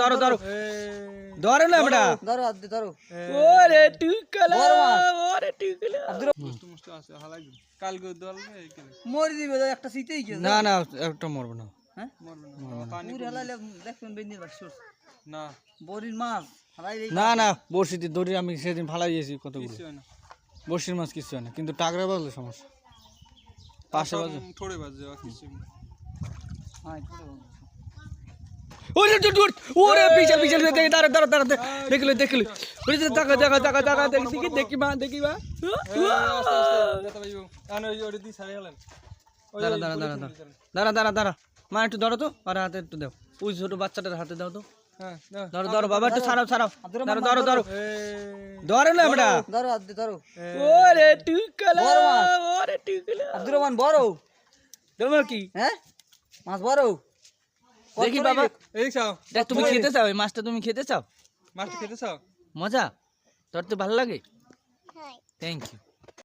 ধরো ধরো। ধরো। না আমরা ধরো দিয়ে ধরো। ওরে টুকলা। ওরে টুকলা। কালকে দলবে এখানে। মরে দিবে একটা শীতেই গেছে না না একটা মরবো না। হ্যাঁ? মরবে না। পানি পুরি হালাইলে দেখবেন বাড়ি না। বরির মাছ না না বড়শিতে দড়ি আমি সেদিন ফালাই দিয়েছি কতগুলো। কিছু হয় মাছ কিছু হয় না কিন্তু টাকরা বাজলে সমস্যা। পাশে বাজে। তখন থোড়ে বাজে কিছু হ্যাঁ। ওরে দূর দূর ওরে পিছল পিছল দেখে দাঁড়া দাঁড়া দাঁড়া দেখলে দেখলে। ওরে দেখা দেখছি কি মা মা। দাঁড়া দাঁড়া দাঁড়া দাঁড়া। দাঁড়া দাঁড়া দাঁড়া। মা একটু ধরো তো আর হাতে একটু দাও। ওই ছোট বাচ্চাটার হাতে দাও তো। হ্যাঁ ধরো ধরো বাবা একটু ছাড়াও ছাড়াও। ধরো ধরো ধরো ধরো। না আমরা ধরো ধরো। ওরে টুকলা ওরে টুকলা আব্দুর রহমান বড়। তোমার কি? হ্যাঁ? মাছ বড়। দেখি বাবা। দেখ তুমি খেতে চাও এই মাছটা তুমি খেতে চাও? মাছটা খেতে চাও? মজা? তোর তো ভালো লাগে? Thank you